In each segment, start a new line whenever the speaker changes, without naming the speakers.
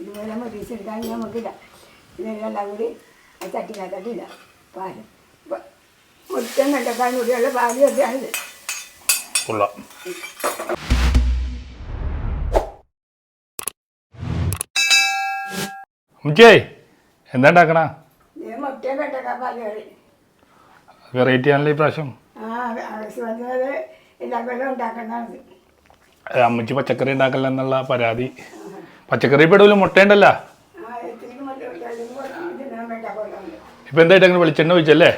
ഇതുപോലെ മുരിച്ചെടുക്കാണെങ്കിൽ നമുക്കില്ല ഇതെല്ലാം കൂടി ചട്ടിനകത്തില്ല പാൽ. മുറ്റം കണ്ടെത്താൻ കൂടിയുള്ള പാൽ വെച്ചാണിത്
കൊള്ളാം. ഉച്ചേ എന്താ ഉണ്ടാക്കണ? വെറൈറ്റി ആണല്ലോ ഈ പ്രാവശ്യം? അമ്മച്ചി പച്ചക്കറി ഉണ്ടാക്കല്ല എന്നുള്ള പരാതി. പച്ചക്കറി പെടൂല മുട്ടയുണ്ടല്ല.
പോലെ
ഇപ്പൊ എന്തായിട്ട് അങ്ങനെ വെളിച്ചെണ്ണ ഒഴിച്ചല്ലേ?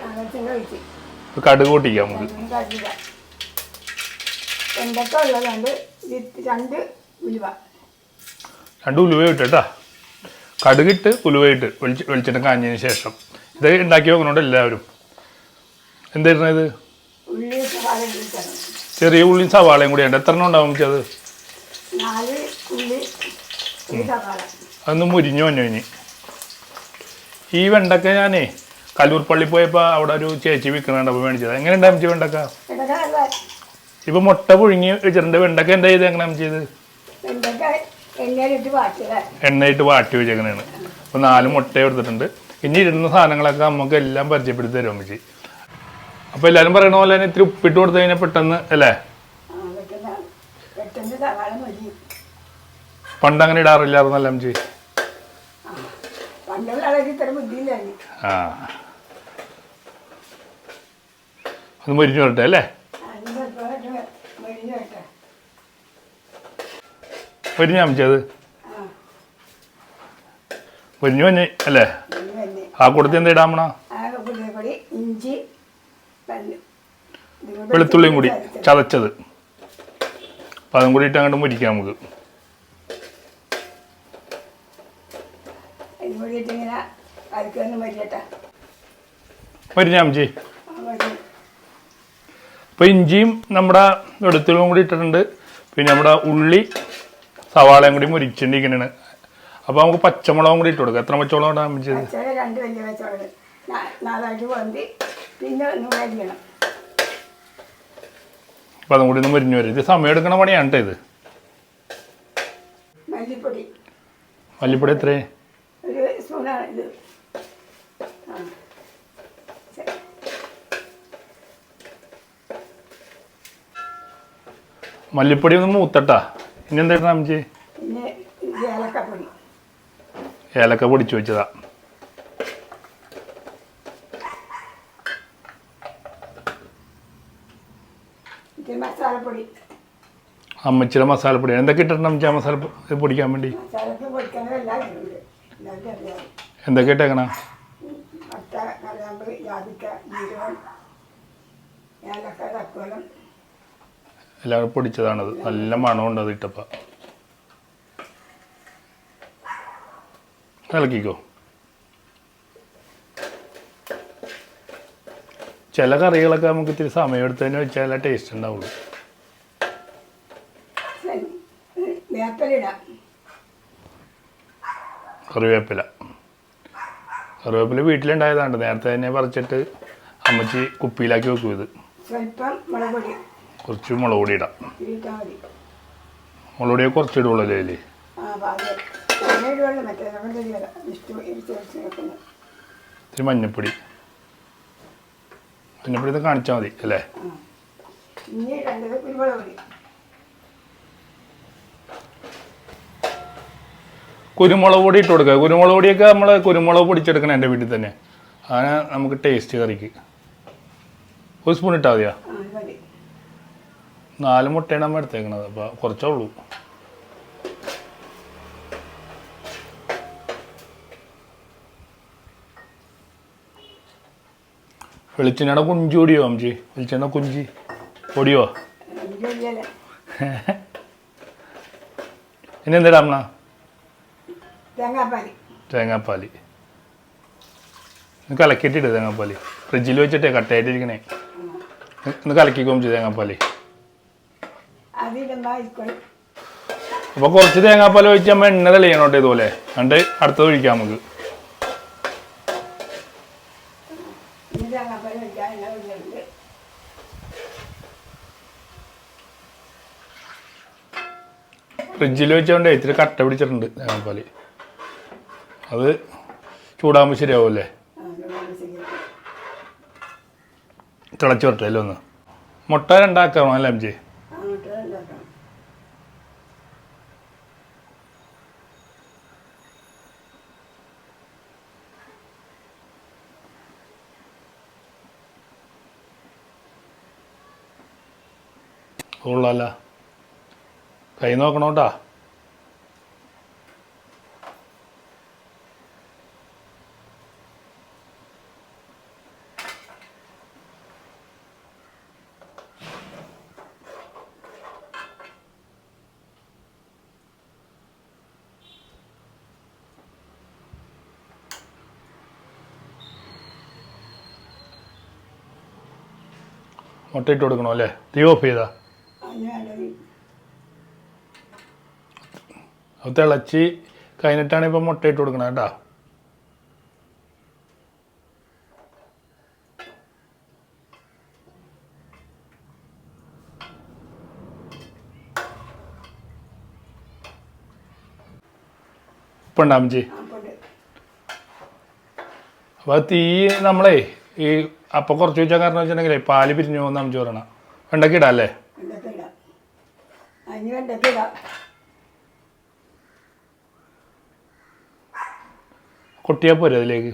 കടുക് പൊട്ടിക്കാം നമുക്ക്.
എന്തൊക്കെ ഉള്ളതുണ്ട് രണ്ട് ഉലുവ.
രണ്ട് ഉലുവ ഇട്ടാ കടുകിട്ട് ഉലുവയിട്ട് വെളിച്ച വെളിച്ചെണ്ണ കാഞ്ഞതിന് ശേഷം. ഇത് ഉണ്ടാക്കി വെക്കണോണ്ട് എല്ലാവരും? എന്തായിരുന്നു ഇത്?
ഉള്ളി
ചെറിയ ഉള്ളിയും സവാളയും കൂടി ഉണ്ട്. എത്ര എണ്ണം ഉണ്ടാവും അത്
നാല് ഉള്ളി
അതൊന്ന് മുരിഞ്ഞു വന്നു ഇനി. ഈ വെണ്ടക്ക ഞാനേ കല്ലൂർപ്പള്ളി പോയപ്പോ പോയപ്പോൾ അവിടെ ഒരു ചേച്ചി വിൽക്കുന്നുണ്ട് അപ്പോൾ മേടിച്ചത്. എങ്ങനെ ചേച്ചി വെണ്ടക്ക? ഇപ്പൊ മുട്ട പുഴുങ്ങി വെച്ചിട്ടുണ്ട്. വെണ്ടക്ക എന്താ ചെയ്ത് എങ്ങനെ ചെയ്ത്? എണ്ണയിട്ട് വാട്ടി വെച്ചേക്കണേണ്. അപ്പൊ നാല് മുട്ട എടുത്തിട്ടുണ്ട്. ഇനി ഇരുന്ന സാധനങ്ങളൊക്കെ നമുക്ക് എല്ലാം പരിചയപ്പെടുത്തി തരും അമ്മച്ചി അപ്പോൾ എല്ലാവരും പറയണ പോലെ തന്നെ ഇത്തിരി ഉപ്പിട്ട് കൊടുത്തു കഴിഞ്ഞാൽ പെട്ടെന്ന് അല്ലേ
ആ വെക്കുന്ന പെട്ടെന്ന് സവാള മതി
പണ്ട് അങ്ങനെ ഇടാറില്ലായിരുന്നല്ലോ എം
പണ്ടുള്ള ആൾക്ക് ഇത്ര ബുദ്ധിയില്ലായിരുന്നു
ആ. അത് മുരിഞ്ഞു വരട്ടെ അല്ലേ?
മരിഞ്ഞ
അമ്മച്ചി അത്? മരിഞ്ഞു വഞ്ഞ് അല്ലേ? ആ കൂട്ടത്തിൽ എന്താ ഇടാമണ
ഇഞ്ചി
വെളുത്തുള്ളിയും കൂടി
ചതച്ചത്.
ചതച്ചത്. അപ്പം അതും കൂടി ഇട്ട് അങ്ങോട്ട് മുരിക്കാം നമുക്ക്.
ഇത് ഇങ്ങനെ അരിക്കൊന്ന് മരി
അപ്പോൾ ഇഞ്ചിയും നമ്മുടെ വെളുത്തുള്ളിയും കൂടി ഇട്ടിട്ടുണ്ട്. പിന്നെ നമ്മുടെ ഉള്ളി സവാളയും കൂടി മുരിച്ചിട്ടിരിക്കണാണ്. അപ്പോൾ നമുക്ക് പച്ചമുളകും കൂടി ഇട്ട് കൊടുക്കാം. എത്ര പച്ചമുളക് ഇടാൻ പറ്റിയത്
രണ്ട് വലിയ പച്ചമുളക്. നാലായിട്ട് പൊന്തി. പിന്നെ ഒന്നും
അതും കൂടി ഒന്ന് മുരിഞ്ഞു വരും ഇത് സമയം എടുക്കണ പണിയാണ് കേട്ടോ ഇത്.
മല്ലിപ്പൊടി.
മല്ലിപ്പൊടി എത്രേ
ഒരു സ്പൂണാണ് ഇത്. ആ.
മല്ലിപ്പൊടി ഒന്ന് മൂത്തട്ടാ. ഇനി എന്താ ഇടണം അമ്മച്ചി ഏലക്ക പൊടിച്ചു വെച്ചതാ. അമ്മച്ചിയുടെ മസാലപ്പൊടി. എന്തൊക്കെ ഇട്ടിട്ടുണ്ട് അമ്മച്ചി ആ മസാല പൊടിക്കാൻ വേണ്ടി? എന്തൊക്കെ ഇട്ടേക്കണ എല്ലാവരും പൊടിച്ചതാണത്. നല്ല മണമുണ്ട് അത് ഇട്ടപ്പോൾ ഇളക്കിക്കോ. ചില കറികളൊക്കെ നമുക്ക് ഇത്തിരി സമയം എടുത്തതിന് വെച്ചാൽ ടേസ്റ്റ് ഉണ്ടാവുള്ളൂ. കറിവേപ്പില. കറിവേപ്പില വീട്ടിലുണ്ടായതാണ് നേരത്തെ തന്നെ പറിച്ചിട്ട് അമ്മച്ചി കുപ്പിയിലാക്കി വെക്കും ഇത്. കുറച്ച് മുളക് പൊടി ഇടാം. മുളക് പൊടിയെ കുറച്ച് ഇടുള്ളൂ അല്ലേ ഇത്തിരി മഞ്ഞപ്പൊടി. മഞ്ഞപ്പൊടി ഇത് കാണിച്ചാൽ മതി അല്ലേ
ആ ഇനി രണ്ടത് കുരുമുളക് പൊടി
ഇട്ട് കൊടുക്കുക. കുരുമുളക് പൊടിയൊക്കെ നമ്മൾ കുരുമുളക് പൊടിച്ചെടുക്കണം എന്റെ വീട്ടിൽ തന്നെ. അങ്ങനെ നമുക്ക് ടേസ്റ്റ് കറിക്ക്. ഒരു സ്പൂൺ ഇട്ടാൽ മതിയോ? നാല് മുട്ടയാണ് നമ്മൾ എടുത്തേക്കണത്. അപ്പോൾ കുറച്ചേ ഉള്ളൂ. വെളിച്ചെണ്ണ കുഞ്ചി പൊടിയോ അമ്മച്ചി വെളിച്ചെണ്ണ കുഞ്ചി
വലിയല്ല
ഇനി എന്താ അമ്മ
തേങ്ങാപ്പാൽ
തേങ്ങാപ്പാൽ ഒന്ന് കലക്കിയിട്ടിട്ട് തേങ്ങാപ്പാൽ ഫ്രിഡ്ജിൽ വെച്ചിട്ടേ കട്ടയായിട്ടിരിക്കണേ ഒന്ന് കലക്കിക്കോ
ചെയ്ത് ആയിക്കോളും.
അപ്പോൾ കുറച്ച് തേങ്ങാപ്പാൽ ഒഴിച്ച് നമ്മൾ എണ്ണ തെളിയണോട്ടെ ഇതുപോലെ. എന്നിട്ട് അടുത്തത് ഒഴിക്കാം നമുക്ക്. ഫ്രിഡ്ജിൽ വെച്ചോണ്ട് ഇത്തിരി കട്ട പിടിച്ചിട്ടുണ്ട് തേങ്ങാപ്പാൽ അത് ചൂടാകുമ്പോൾ
ശരിയാക്കും.
തിളച്ച് വരട്ടെ അല്ലേ ഒന്ന്. മുട്ട രണ്ടാക്കണം അല്ലേ അമ്മച്ചി കൊള്ളാല്ല കൈ നോക്കണോട്ടാ. ഇട്ട് കൊടുക്കണം അല്ലേ? തീ ഓഫ് ചെയ്താ? അത് തിളച്ച് കഴിഞ്ഞിട്ടാണ് ഇപ്പം മുട്ട ഇട്ട് കൊടുക്കണത് കേട്ടോ. ഇപ്പം ഉണ്ടാവും ചേ അപ്പോൾ തീ നമ്മളെ ഈ അപ്പം കുറച്ച് ചോദിച്ചാൽ കാരണം വെച്ചിട്ടുണ്ടെങ്കിലേ പാൽ പിരിഞ്ഞു പോകുന്ന അഞ്ചു പറയണ. ഇടാം അല്ലേ?
വെണ്ടക്ക ഇടാം. ഇടാം.
കൊട്ടിയാൽ പോരെ അതിലേക്ക്.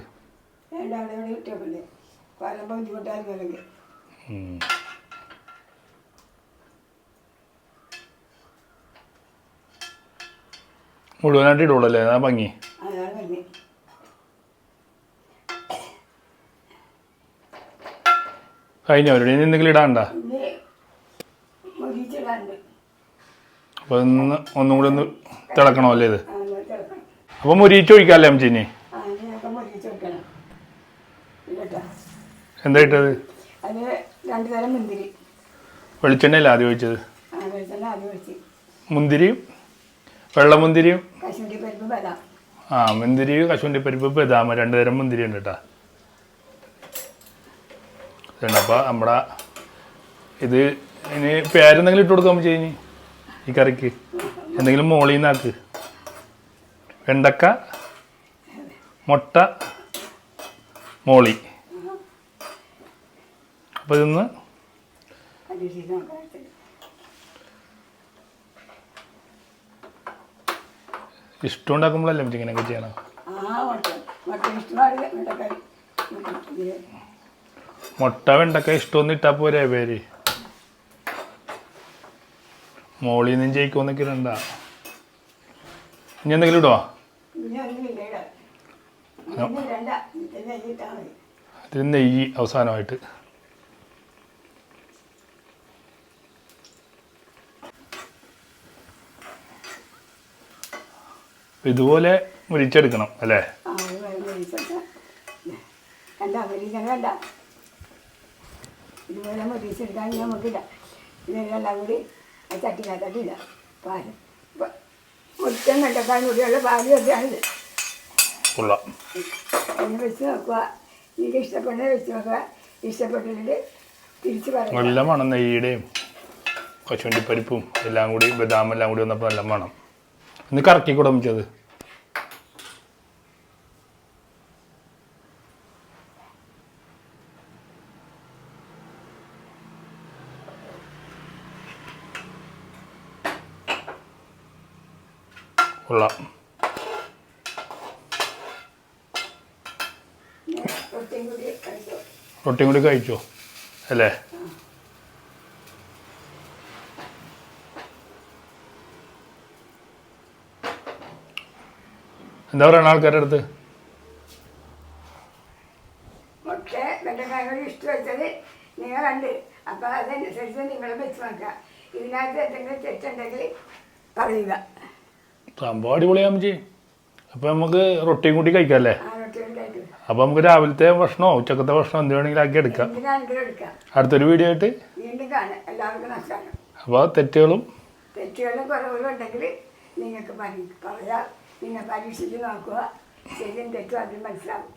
മുഴുവനായിട്ട് ഇടുള്ളൂ അല്ലേ? അതാ ഭംഗി. കഴിഞ്ഞവരുടെ ഇനി എന്തെങ്കിലും ഇടാണ്ടാ അപ്പോൾ ഇന്ന് ഒന്നും കൂടി ഒന്ന് തിളക്കണോ അല്ലേ ഇത് അപ്പോൾ മുരിയിട്ട് ഒഴിക്കാമല്ലേ അമ്മച്ചി ഇനി
ആ ഇതിനൊക്കെ മുരിച്ച് വെക്കണം ഇല്ലട്ടാ
എന്താ ഇട്ടത്? വെളിച്ചെണ്ണയല്ല ആദ്യം ഒഴിച്ചത്? മുന്തിരിയും വെള്ളമുന്തിരിയും?
കശുവണ്ടി പരിപ്പ് ബദാം.
ആ മുന്തിരി കശുവണ്ടി പരിപ്പ് ബദാമ രണ്ട് തരം മുന്തിരി ഉണ്ട് കേട്ടോ. അപ്പോൾ നമ്മുടെ ഇത് ഇനി പേരെന്തെങ്കിലും ഇട്ട് കൊടുക്കാൻ ചെയ്യും ഈ കറിക്ക്. എന്തെങ്കിലും മോളിൽ നിന്നാക്ക് വെണ്ടക്ക മുട്ട മോളി. അപ്പോൾ ഇതൊന്ന് ഇഷ്ടം ഉണ്ടാക്കുമ്പോഴല്ലേ ഇങ്ങനെയൊക്കെ ചെയ്യണം
ആ മുട്ട
വെണ്ടക്ക ഇഷ്ടമൊന്നും ഇട്ടാൽ പോരെ പേര്. മോളിൽ നിന്നും ജയിക്കുമെന്നൊക്കെ ഇടണ്ട. ഇനി എന്തെങ്കിലും ഇടുവാ?
രണ്ട നെയ്യ്
അവസാനമായിട്ട്. ഇതുപോലെ മുരിച്ചെടുക്കണം അല്ലേ?
അത് മുരിച്ചൊക്കെ നമ്മൾ എടുക്കാൻ ഇതുപോലെ നമുക്കില്ല ഇതെല്ലാം കൂടി ആ ചട്ടിനകത്തില്ല പാൽ. മുറ്റം കണ്ടക്കാൻ കൂടിയുള്ള പാലൊക്കെയാണിത്
കൊള്ളാം.
ഒന്ന് വെച്ച് നോക്കുക. എനിക്ക് ഇഷ്ടപ്പെട്ട വെച്ച് നോക്കുക. ഇഷ്ടപ്പെട്ടിട്ട് തിരിച്ച് പറയാം
നല്ല മണം നെയ്യുടെയും കശുവണ്ടിപ്പരിപ്പും എല്ലാം കൂടി ബദാമെല്ലാം കൂടി വന്നപ്പോൾ നല്ല മണം. ഇന്ന് കറക്കി കൂടെ കൊള്ളാം. റൊട്ടിയും കൂടി കഴിച്ചോ? അല്ലേ? എന്താ പറയണ ആൾക്കാരുടെ അടുത്ത്?
മുട്ട വെണ്ടക്കായോട് ഇഷ്ടം വെച്ചത് നിങ്ങൾ കണ്ട് അപ്പോൾ അതനുസരിച്ച് നിങ്ങൾ വെച്ച് നോക്കുക. ഇതിനകത്ത് എന്തെങ്കിലും തെറ്റുണ്ടെങ്കിൽ പറയുക.
സംഭവം അടിപൊളിയാ ചെയ്യും അപ്പം നമുക്ക് റൊട്ടിയും കൂട്ടി കഴിക്കാം അല്ലേ?
ആ റൊട്ടി ഉണ്ടായിട്ട്
അപ്പം നമുക്ക് രാവിലത്തെ ഭക്ഷണമോ ഉച്ചക്കത്തെ ഭക്ഷണോ എന്ത് വേണമെങ്കിലും ആക്കി എടുക്കാം? അടുത്തൊരു വീഡിയോ ആയിട്ട്. അപ്പോൾ തെറ്റുകളും.
തെറ്റുകളും കുറവുകളും ഉണ്ടെങ്കിൽ നിങ്ങൾക്ക് പറയും പറയാം. നിങ്ങൾ പരീക്ഷിച്ച് നോക്കുക. ശരിയും തെറ്റും അതിൽ മനസ്സിലാവും.